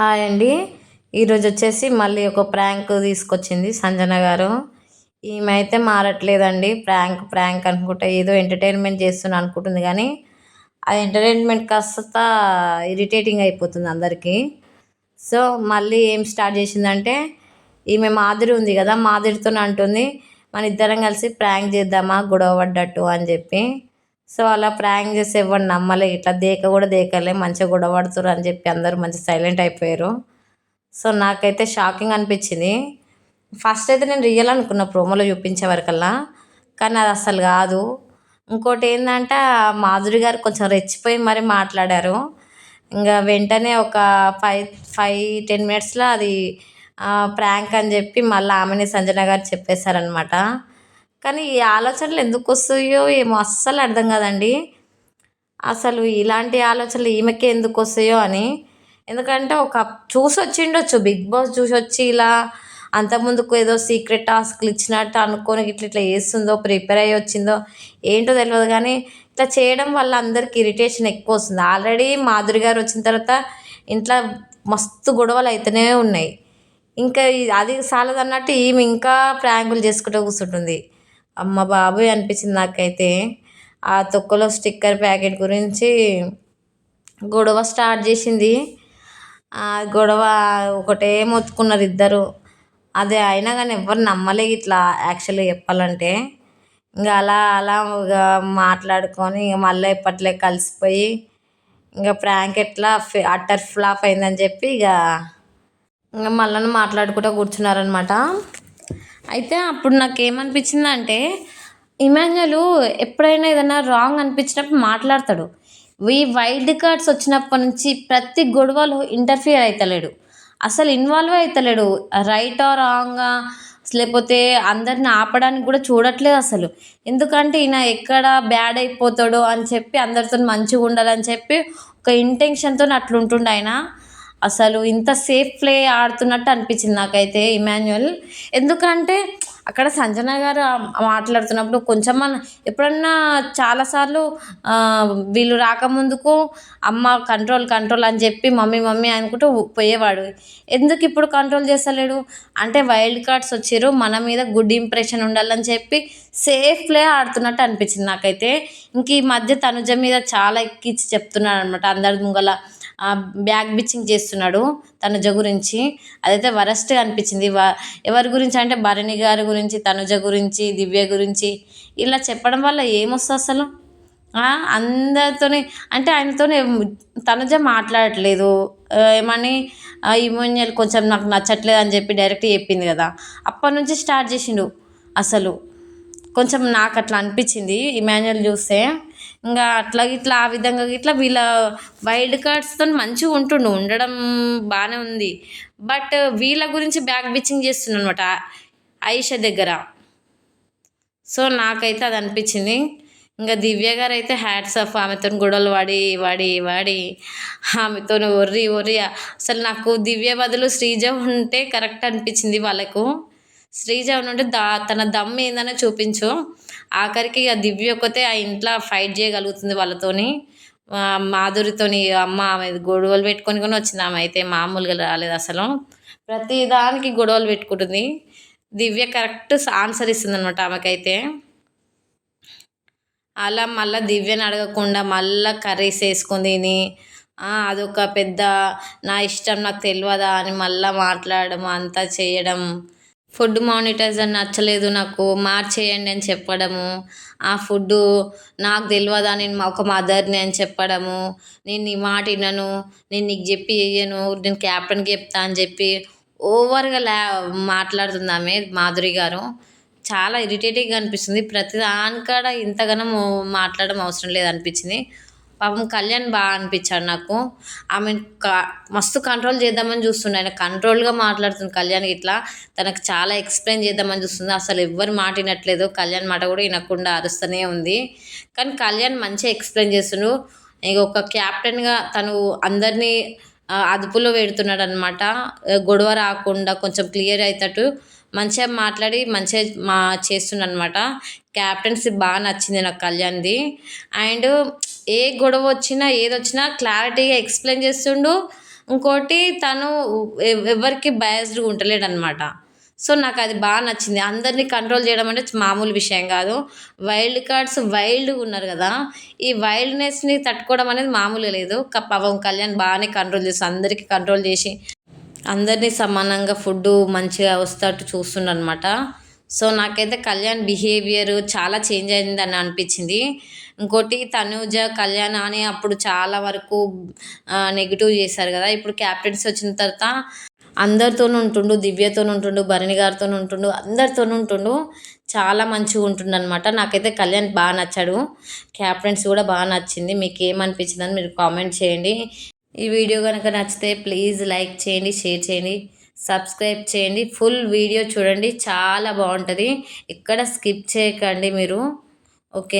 Hi అండి. ఈరోజు వచ్చేసి మళ్ళీ ఒక ప్రాంక్ తీసుకొచ్చింది సంజన గారు. ఈమె అయితే మారట్లేదండి. ప్రాంక్ ప్రాంక్ అనుకుంటా ఏదో ఎంటర్టైన్మెంట్ చేస్తున్నా అనుకుంటుంది కానీ ఆ ఎంటర్టైన్మెంట్ కాస్త ఇరిటేటింగ్ అయిపోతుంది అందరికీ. సో మళ్ళీ ఏం స్టార్ట్ చేసిందంటే ఈమె మాదిరి ఉంది కదా మాదిరితోనే అంటుంది మన ఇద్దరం కలిసి ప్రాంక్ చేద్దామా గొడవ పడ్డట్టు అని చెప్పి. సో అలా ప్రాంక్ చేసి ఎవరు నమ్మలే. ఇట్లా దేక కూడా దేకలే. మంచిగా గొడవ అని చెప్పి అందరూ మంచి సైలెంట్ అయిపోయారు. సో నాకైతే షాకింగ్ అనిపించింది. ఫస్ట్ అయితే నేను రియల్ అనుకున్న ప్రోమోలో చూపించే వరకల్లా. కానీ అది అసలు కాదు. ఇంకోటి ఏంటంటే మాధురి గారు కొంచెం రెచ్చిపోయి మరి మాట్లాడారు. ఇంకా వెంటనే ఒక ఫైవ్ ఫైవ్ టెన్ మినిట్స్లో అది ప్రాంక్ అని చెప్పి మళ్ళీ ఆమెని సంజన గారు చెప్పేశారనమాట కానీ ఈ ఆలోచనలు ఎందుకు వస్తాయో ఏమో అస్సలు అర్థం కాదండి. అసలు ఇలాంటి ఆలోచనలు ఈమెకే ఎందుకు వస్తాయో అని. ఎందుకంటే ఒక చూసి వచ్చిండొచ్చు బిగ్ బాస్ చూసి వచ్చి ఇలా అంతకుముందుకు ఏదో సీక్రెట్ టాస్క్లు ఇచ్చినట్టు అనుకొని ఇట్లా ఇట్లా చేస్తుందో ప్రిపేర్ అయ్యి వచ్చిందో ఏంటో తెలియదు కానీ ఇట్లా చేయడం వల్ల అందరికి ఇరిటేషన్ ఎక్కువ వస్తుంది. ఆల్రెడీ మాధురి గారు వచ్చిన తర్వాత ఇంట్లో మస్తు గొడవలు అయితేనే ఉన్నాయి. ఇంకా అది సాలదన్నట్టు ఈమె ఇంకా ప్రాంకులు చేసుకుంటూ కూర్చుంటుంది. అమ్మ బాబోయ్ అనిపించింది నాకైతే. ఆ తొక్కలో స్టిక్కర్ ప్యాకెట్ గురించి గొడవ స్టార్ట్ చేసింది. ఆ గొడవ ఒకటే మొత్తుకున్నారు ఇద్దరు. అదే అయినా కానీ ఎవరు నమ్మలే ఇట్లా యాక్చువల్గా చెప్పాలంటే. ఇంకా అలా అలా ఇక మాట్లాడుకొని ఇక మళ్ళీ ఇప్పట్లే కలిసిపోయి ఇంకా ప్రాంక్ ఎట్లా అట్టర్ ఫ్లాప్ అయిందని చెప్పి ఇక ఇంకా మళ్ళీ మాట్లాడుకుంటూ కూర్చున్నారనమాట అయితే అప్పుడు నాకు ఏమనిపించిందంటే ఇమాన్యులు ఎప్పుడైనా ఏదైనా రాంగ్ అనిపించినప్పుడు మాట్లాడతాడు. ఈ వైల్డ్ కార్డ్స్ వచ్చినప్పటి నుంచి ప్రతి గొడవలో ఇంటర్ఫియర్ అవుతలేడు అసలు ఇన్వాల్వ్ అవుతలేడు రైట్ ఆ? రాంగా లేకపోతే అందరిని ఆపడానికి కూడా చూడట్లేదు అసలు. ఎందుకంటే ఈయన ఎక్కడ బ్యాడ్ అయిపోతాడో అని చెప్పి అందరితో మంచిగా ఉండాలని చెప్పి ఒక ఇంటెన్షన్తో అట్లుంటుండే ఆయన. అసలు ఇంత సేఫ్ ప్లే ఆడుతున్నట్టు అనిపించింది నాకైతే ఇమాన్యువల్ ఎందుకంటే అక్కడ సంజన గారు మాట్లాడుతున్నప్పుడు కొంచెం మన ఎప్పుడన్నా చాలాసార్లు వీళ్ళు రాకముందుకు అమ్మ కంట్రోల్ కంట్రోల్ అని చెప్పి మమ్మీ మమ్మీ అనుకుంటూ పోయేవాడు. ఎందుకు ఇప్పుడు కంట్రోల్ చేస్తలేడు? అంటే వైల్డ్ కార్డ్స్ వచ్చారు మన మీద గుడ్ ఇంప్రెషన్ ఉండాలని చెప్పి సేఫ్ ప్లే ఆడుతున్నట్టు అనిపించింది నాకైతే. ఇంక ఈ మధ్య తనుజ మీద చాలా ఎక్కించి చెప్తున్నాడు అనమాట అందరి ముంగల. బ్యాక్ బిచ్చింగ్ చేస్తున్నాడు తనుజ గురించి. అదైతే వరస్ట్ అనిపించింది. ఎవరి గురించి అంటే భరణి గారి గురించి తనుజ గురించి దివ్య గురించి ఇలా చెప్పడం వల్ల ఏమొస్తుంది అసలు? అందరితోని అంటే ఆయనతో తనుజ మాట్లాడట్లేదు. ఏమని ఇమోనియల్ కొంచెం నాకు నచ్చట్లేదు అని చెప్పి డైరెక్ట్ చెప్పింది కదా. అప్పటి నుంచి స్టార్ట్ చేసిండు అసలు. కొంచెం నాకు అట్లా అనిపించింది ఇమాన్యుయల్ చూస్తే. ఇంకా అట్లా ఇట్లా ఆ విధంగా ఇట్లా వీళ్ళ వైల్డ్ కార్డ్స్తో మంచిగా ఉంటుండు ఉండడం బాగానే ఉంది. బట్ వీళ్ళ గురించి బ్యాక్ బిచ్చింగ్ చేస్తుండ అనమాట ఆయిష దగ్గర. సో నాకైతే అది అనిపించింది. ఇంకా దివ్య గారు అయితే హ్యాట్స్ ఆఫ్ ఆమెతో గొడవలు వాడి వాడి వాడి ఆమెతో ఒర్రి ఒర్రి. అసలు నాకు దివ్య బదులు శ్రీజ ఉంటే కరెక్ట్ అనిపించింది వాళ్ళకు. శ్రీజ ఉంటే దా తన దమ్ ఏందని చూపించు. ఆఖరికి ఆ దివ్య ఒక్కతే ఆ ఇంట్లో ఫైట్ చేయగలుగుతుంది వాళ్ళతోని. మాధురితోని అమ్మ ఆమె గొడవలు పెట్టుకొని కూడా వచ్చింది ఆమె అయితే మామూలుగా రాలేదు అసలు. ప్రతి దానికి గొడవలు పెట్టుకుంటుంది. దివ్య కరెక్ట్ ఆన్సర్ ఇస్తుంది అనమాట ఆమెకైతే. అలా మళ్ళీ దివ్యని అడగకుండా మళ్ళీ కర్రీస్ వేసుకుని తిని అదొక పెద్ద నా ఇష్టం నాకు తెలియదా అని మళ్ళీ మాట్లాడడం అంతా చేయడం ఫుడ్ మానిటైజర్ నచ్చలేదు నాకు మార్చేయండి అని చెప్పడము. ఆ ఫుడ్డు నాకు తెలియదా నేను ఒక మదర్ని అని చెప్పడము. నేను నీ మాట వినను నేను నీకు చెప్పి వేయను నేను క్యాప్టెన్కి చెప్తా అని చెప్పి ఓవర్గా లా మాట్లాడుతుంది ఆమె మాధురి గారు. చాలా ఇరిటేటింగ్గా అనిపిస్తుంది. ప్రతి దానికాడ ఇంతగానో మాట్లాడడం అవసరం లేదు అనిపించింది. పాపం కళ్యాణ్ బాగా అనిపించాడు నాకు. ఆమె మస్తు కంట్రోల్ చేద్దామని చూస్తుండే. ఆయన కంట్రోల్గా మాట్లాడుతుంది కళ్యాణ్ ఇట్లా. తనకు చాలా ఎక్స్ప్లెయిన్ చేద్దామని చూస్తుంది. అసలు ఎవ్వరు మాట వినట్లేదు. కళ్యాణ్ మాట కూడా వినకుండా అరుస్తూనే ఉంది. కానీ కళ్యాణ్ మంచిగా ఎక్స్ప్లెయిన్ చేస్తుండు. ఇక ఒక క్యాప్టెన్గా తను అందరినీ అదుపులో పెడుతున్నాడు అనమాట గొడవ రాకుండా కొంచెం క్లియర్ అయ్యేటట్టు మంచిగా మాట్లాడి మంచిగా మా చేస్తుండ అనమాట క్యాప్టెన్సీ బాగా నచ్చింది నాకు కళ్యాణ్ది. అండ్ ఏ గొడవ వచ్చినా ఏది వచ్చినా క్లారిటీగా ఎక్స్ప్లెయిన్ చేస్తుండు. ఇంకోటి తను ఎవరికి బయాస్డ్గా ఉంటలేడు సో నాకు అది బాగా నచ్చింది. అందరినీ కంట్రోల్ చేయడం అంటే మామూలు విషయం కాదు. వైల్డ్ కార్డ్స్ వైల్డ్గా ఉన్నారు కదా. ఈ వైల్డ్నెస్ని తట్టుకోవడం అనేది మామూలు లేదు. పాపం పవన్ కళ్యాణ్ బాగానే కంట్రోల్ చేసి అందరికీ కంట్రోల్ చేసి అందరినీ సమానంగా ఫుడ్ మంచిగా వస్తట్టు చూస్తుండ అనమాట సో నాకైతే కళ్యాణ్ బిహేవియర్ చాలా చేంజ్ అయిందని అనిపించింది. ఇంకోటి తనూజ కళ్యాణ్ అని అప్పుడు చాలా వరకు నెగిటివ్ చేశారు కదా. ఇప్పుడు క్యాప్టెన్స్ వచ్చిన తర్వాత అందరితోనూ ఉంటుండు దివ్యతో ఉంటుండు భరణి గారితో ఉంటుండు అందరితోనూ ఉంటుండు చాలా మంచిగా ఉంటుండు అనమాట నాకైతే కళ్యాణ్ బాగా నచ్చాడు. క్యాప్టెన్స్ కూడా బాగా నచ్చింది. మీకు ఏమనిపించిందని మీరు కామెంట్ చేయండి. ఈ వీడియో కనుక నచ్చితే ప్లీజ్ లైక్ చేయండి షేర్ చేయండి సబ్స్క్రైబ్ చేయండి. ఫుల్ వీడియో చూడండి చాలా బాగుంటుంది. ఎక్కడ స్కిప్ చేయకండి మీరు. ఓకే